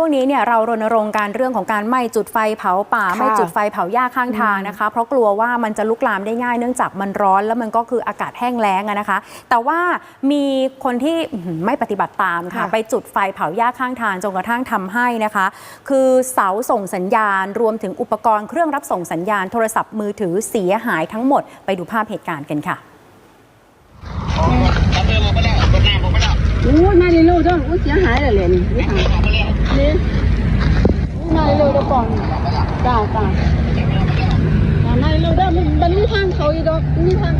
ช่วงนี้เนี่ยเรารณรงค์การเรื่องของการไม่จุดไฟเผาป่า ค่ะไม่จุดไฟเผาหญ้าข้างทางนะคะ เพราะกลัวว่ามันจะลุกลามได้ง่ายเนื่องจากมันร้อนแล้วมันก็คืออากาศแห้งแล้งอะนะคะ แต่ว่ามีคนที่อื้อหือไม่ปฏิบัติตามค่ะ ค่ะไปจุดไฟเผาหญ้าข้างทางจนกระทั่งทำให้นะคะ คือเสาส่งสัญญาณรวมถึงอุปกรณ์เครื่องรับส่งสัญญาณโทรศัพท์มือถือเสียหายทั้งหมดไปดูภาพเหตุการณ์กันค่ะ รับเรื่องมาไปแล้วรถน้ำมาไปแล้ว อู้ ยมาในโลกด้วยอู้เสียหายเลยเลยนี่นี่ค่ะมาไปแล้วนี่อู้มาในโลกด้วยก่อนจ้าจ้าจ้ามาในโลกด้วยมันมันมีทางเขาอีกดอกมีทาง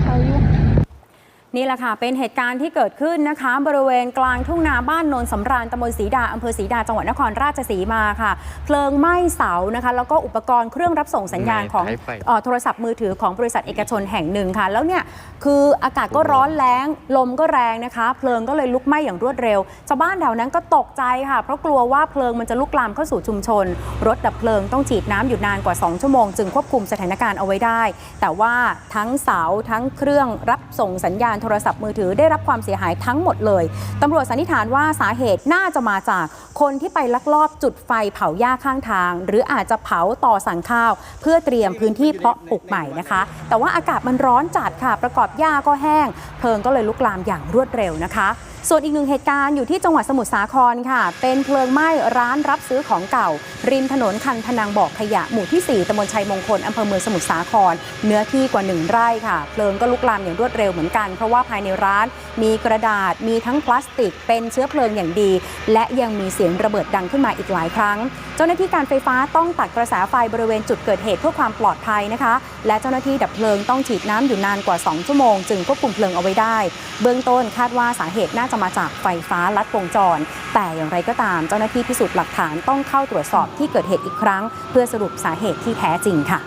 นี่แหละค่ะ เป็นเหตุการณ์ที่เกิดขึ้นนะคะ บริเวณกลางทุ่งนาบ้านโนนสำราญตำบลศรีดาอำเภอศรีดาจังหวัดนครราชสีมาค่ะ เพลิงไหม้เสานะคะ แล้วก็อุปกรณ์เครื่องรับส่งสัญญาณของไหม้ไฟเอ่อโทรศัพท์มือถือของบริษัทเอกชนแห่งหนึ่งค่ะ แล้วเนี่ยคืออากาศก็ร้อนแรงลมก็แรงนะคะ เพลิงก็เลยลุกไหม้อย่างรวดเร็วชาวบ้านแถวนั้นก็ตกใจค่ะ เพราะกลัวว่าเพลิงมันจะลุกลามเข้าสู่ชุมชน รถดับเพลิงต้องฉีดน้ำอยู่นานกว่า 2 ชั่วโมงจึงควบคุมสถานการณ์เอาไว้ได้ แต่ว่าทั้งเสาทั้งเครื่องรับส่งสัญญาณโทรศัพท์มือถือได้รับความเสียหายทั้งหมดเลยตำรวจสันนิษฐานว่าสาเหตุน่าจะมาจากคนที่ไปลักลอบจุดไฟเผาหญ้าข้างทาง หรืออาจจะเผาต่อสั่งข้าว เพื่อเตรียมพื้นที่เพาะปลูกใหม่นะคะ แต่ว่าอากาศมันร้อนจัดค่ะ ประกอบหญ้าก็แห้งเพลิงก็เลยลุกลามอย่างรวดเร็วนะคะ ส่วนอีกหนึ่งเหตุการณ์อยู่ที่จังหวัดสมุทรสาครค่ะ เป็นเพลิงไหม้ร้านรับซื้อของเก่า ริมถนนคันพนังบอกขยะหมู่ที่ 4ตำบลชัยมงคลอำเภอเมืองสมุทรสาคร เนื้อที่กว่า 1 ไร่ค่ะ เพลิงก็ลุกลามอย่างรวดเร็วเหมือนกัน เพราะว่าภายในร้านมีกระดาษมีทั้งพลาสติก เป็นเชื้อเพลิงอย่างดี และยังมีเสียงระเบิดดังขึ้นมาอีกหลายครั้ง เจ้าหน้าที่การไฟฟ้าต้องตัดกระแสไฟบริเวณจุดเกิดเหตุเพื่อความปลอดภัยนะคะ และเจ้าหน้าที่ดับเพลิงต้องฉีดน้ำอยู่นานกว่า 2 ชั่วโมงจึงควบคุมเพลิงเอาไว้ได้ เบื้องต้นคาดว่าสาเหตุน่าจะมาจากไฟฟ้าลัดวงจร แต่อย่างไรก็ตามเจ้าหน้าที่พิสูจน์หลักฐานต้องเข้าตรวจสอบที่เกิดเหตุอีกครั้ง เพื่อสรุปสาเหตุที่แท้จริงค่ะ